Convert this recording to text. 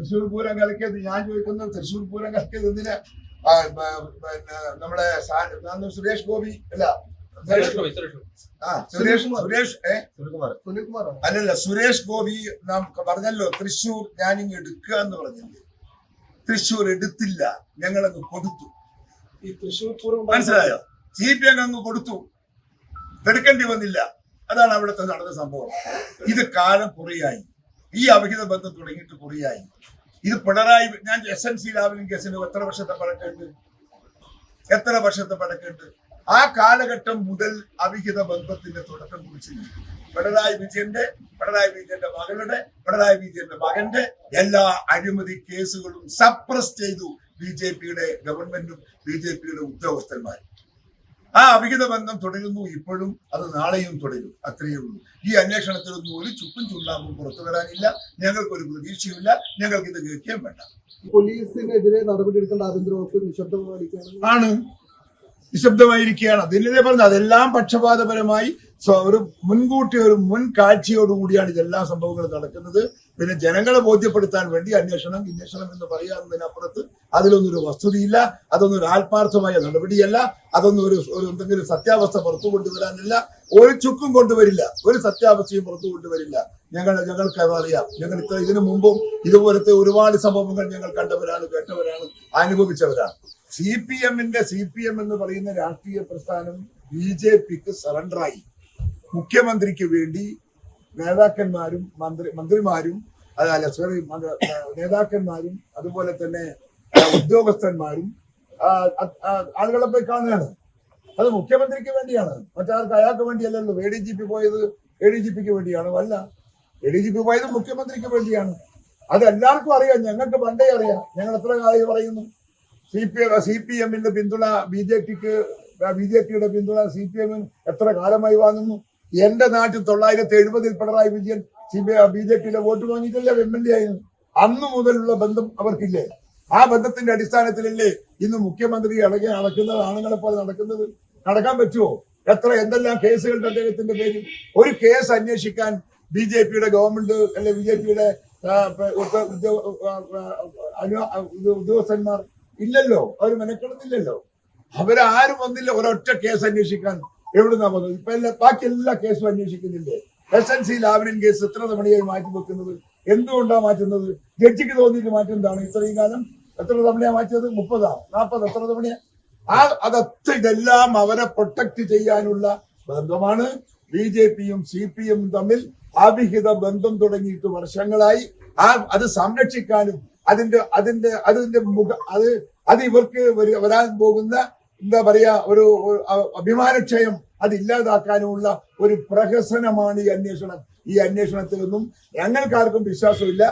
തൃശ്ശൂർ പൂരം കലക്കിയത് ഞാൻ ചോദിക്കുന്നത് തൃശ്ശൂർ പൂരം കലക്കിയത് എന്തിനാ? പിന്നെ നമ്മുടെ സുരേഷ് ഗോപി അല്ല സുരേഷ് സുരേഷ് അല്ലല്ല സുരേഷ് ഗോപി നാം പറഞ്ഞല്ലോ തൃശ്ശൂർ ഞാനിങ് എടുക്കുക എന്ന് പറഞ്ഞില്ലേ? തൃശ്ശൂർ എടുത്തില്ല ഞങ്ങളങ്ങ് കൊടുത്തു. ഈ തൃശ്ശൂർ പൂരം മനസ്സിലായോ? സി പി എം അങ്ങ് കൊടുത്തു. എടുക്കേണ്ടി വന്നില്ല. അതാണ് അവിടുത്തെ നടന്ന സംഭവം. ഇത് കാലം കുറയായി. ഈ അവിഹിത ബന്ധം തുടങ്ങിയിട്ട് കുറയായി. ഇത് പിണറായി ഞാൻ എസ് എൻ സി ലാവലിൻ കേസിന് എത്ര വർഷത്തെ പഴക്കമുണ്ട്? എത്ര വർഷത്തെ പഴക്കമുണ്ട്? ആ കാലഘട്ടം മുതൽ അവിഹിത ബന്ധത്തിന്റെ തുടക്കം കുറിച്ചിരുന്നു. പിണറായി വിജയന്റെ പിണറായി വിജയന്റെ മകളുടെ പിണറായി വിജയന്റെ മകന്റെ എല്ലാ അഴിമതി കേസുകളും സപ്രസ് ചെയ്തു ബി ജെ പിയുടെ ഗവൺമെന്റും ബി ജെ പിയുടെ ഉദ്യോഗസ്ഥന്മാരും. ആ അവിഹിത ബന്ധം തുടരുന്നു. ഇപ്പോഴും അത് നാളെയും തുടരും. അത്രയേ ഉള്ളൂ. ഈ അന്വേഷണത്തിലൊന്നും ഒരു ചുക്കും ചുണ്ണാമ്പും പുറത്തു വരാനില്ല. ഞങ്ങൾക്കൊരു പ്രതീക്ഷയുമില്ല. ഞങ്ങൾക്ക് ഇത് കേൾക്കുകയും വേണ്ട. പോലീസിനെതിരെ നടപടിയെടുക്കേണ്ട ആഭ്യന്തര വകുപ്പ് നിശബ്ദമായിരിക്കുകയാണ്. ആണ്. നിശബ്ദമായിരിക്കുകയാണ്. അതിനെ പറഞ്ഞത് അതെല്ലാം പക്ഷപാതപരമായി സ്വ- ഒരു മുൻകൂട്ടി ഒരു മുൻ കാഴ്ചയോടുകൂടിയാണ് ഇതെല്ലാ സംഭവങ്ങളും നടക്കുന്നത്. പിന്നെ ജനങ്ങളെ ബോധ്യപ്പെടുത്താൻ വേണ്ടി അന്വേഷണം അന്വേഷണം എന്ന് പറയാവുന്നതിനപ്പുറത്ത് അതിലൊന്നും ഒരു വസ്തുതയില്ല. അതൊന്നും ഒരു ആത്മാർത്ഥമായ നടപടിയല്ല. അതൊന്നും ഒരു ഒരു എന്തെങ്കിലും സത്യാവസ്ഥ പുറത്തു കൊണ്ടുവരാനില്ല. ഒരു ചുക്കും കൊണ്ടുവരില്ല. ഒരു സത്യാവസ്ഥയും പുറത്തു കൊണ്ടുവരില്ല. ഞങ്ങൾ ഞങ്ങൾക്ക് അതറിയാം ഞങ്ങൾ ഇത്ര ഇതിനു മുമ്പും ഇതുപോലത്തെ ഒരുപാട് സംഭവങ്ങൾ ഞങ്ങൾ കണ്ടവരാണ് കേട്ടവരാണ് അനുഭവിച്ചവരാണ്. സി പി എമ്മിന്റെ സി പി എം എന്ന് പറയുന്ന രാഷ്ട്രീയ പ്രസ്ഥാനം ബി ജെ പിക്ക് സറണ്ടറായി. മുഖ്യമന്ത്രിക്ക് വേണ്ടി നേതാക്കന്മാരും മന്ത്രി മന്ത്രിമാരും അല്ല സോറി നേതാക്കന്മാരും അതുപോലെ തന്നെ ഉദ്യോഗസ്ഥന്മാരും ആളുകളെ പോയി കാണുകയാണ്. അത് മുഖ്യമന്ത്രിക്ക് വേണ്ടിയാണ്. മറ്റാർക്ക് അയാൾക്ക് വേണ്ടിയല്ലല്ലോ. എ ഡി ജി പി പോയത് എ ഡി ജി പിക്ക് വേണ്ടിയാണ്. അല്ല എ ഡി ജി പി പോയത് മുഖ്യമന്ത്രിക്ക് വേണ്ടിയാണ്. അത് എല്ലാവർക്കും അറിയാം. ഞങ്ങൾക്ക് പണ്ടേ അറിയാം. ഞങ്ങൾ എത്ര കാര്യം പറയുന്നു? സി പി സി പി എമ്മിന്റെ പിന്തുണ ബി ജെ പിക്ക് ബി ജെ പിയുടെ പിന്തുണ സി പി എമ്മിന് എത്ര കാലമായി വാങ്ങുന്നു? എന്റെ നാട്ടിൽ തൊള്ളായിരത്തി എഴുപതിൽ പിണറായി വിജയൻ ബി ജെ പിയിലെ വോട്ട് വാങ്ങിയിട്ടല്ലേ എം എൽ എ ആയിരുന്നു. അന്നു മുതലുള്ള ബന്ധം അവർക്കില്ലേ? ആ ബന്ധത്തിന്റെ അടിസ്ഥാനത്തിലല്ലേ ഇന്ന് മുഖ്യമന്ത്രി ഇളകി നടക്കുന്നത് ആണുങ്ങളെ പോലെ നടക്കുന്നത്? നടക്കാൻ പറ്റുമോ എത്ര എന്തെല്ലാം കേസുകളുടെ അദ്ദേഹത്തിന്റെ പേരിൽ? ഒരു കേസ് അന്വേഷിക്കാൻ ബി ജെ പിയുടെ ഗവൺമെന്റ് അല്ലെ ബി ജെ പിയുടെ ഉദ്യോഗസ്ഥന്മാർ ഇല്ലല്ലോ. അവർ മെനക്കെടുന്നില്ലല്ലോ അവരാരും വന്നില്ല ഒരൊറ്റ കേസ് അന്വേഷിക്കാൻ എവിടുന്നാ വന്നത്? ഇപ്പൊ എല്ലാ ബാക്കി എല്ലാ കേസും അന്വേഷിക്കുന്നില്ലേ S N C Lavalin case എത്ര തവണയായി മാറ്റി വെക്കുന്നത്? എന്തുകൊണ്ടാണ് മാറ്റുന്നത്? ജഡ്ജിക്ക് തോന്നിയിട്ട് മാറ്റുന്നതാണ് ഇത്രയും കാലം എത്ര തവണയാണ് മാറ്റിയത്? മുപ്പതാ നാൽപ്പത് എത്ര തവണയാ? ആ അതത്ര ഇതെല്ലാം അവരെ പ്രൊട്ടക്ട് ചെയ്യാനുള്ള ബന്ധമാണ് ബി ജെ പിയും സി പി എമ്മും തമ്മിൽ അവിഹിത ബന്ധം തുടങ്ങിയിട്ട് വർഷങ്ങളായി. ആ അത് സംരക്ഷിക്കാനും അതിന്റെ അതിന്റെ അതിന്റെ മുഖ അത് അത് ഇവർക്ക് വരാൻ പോകുന്ന എന്താ പറയാ ഒരു അഭിമാനക്ഷയം അതില്ലാതാക്കാനുമുള്ള ഒരു പ്രഹസനമാണ് ഈ അന്വേഷണം. ഈ അന്വേഷണത്തിലൊന്നും ഞങ്ങൾക്കാർക്കും വിശ്വാസമില്ല.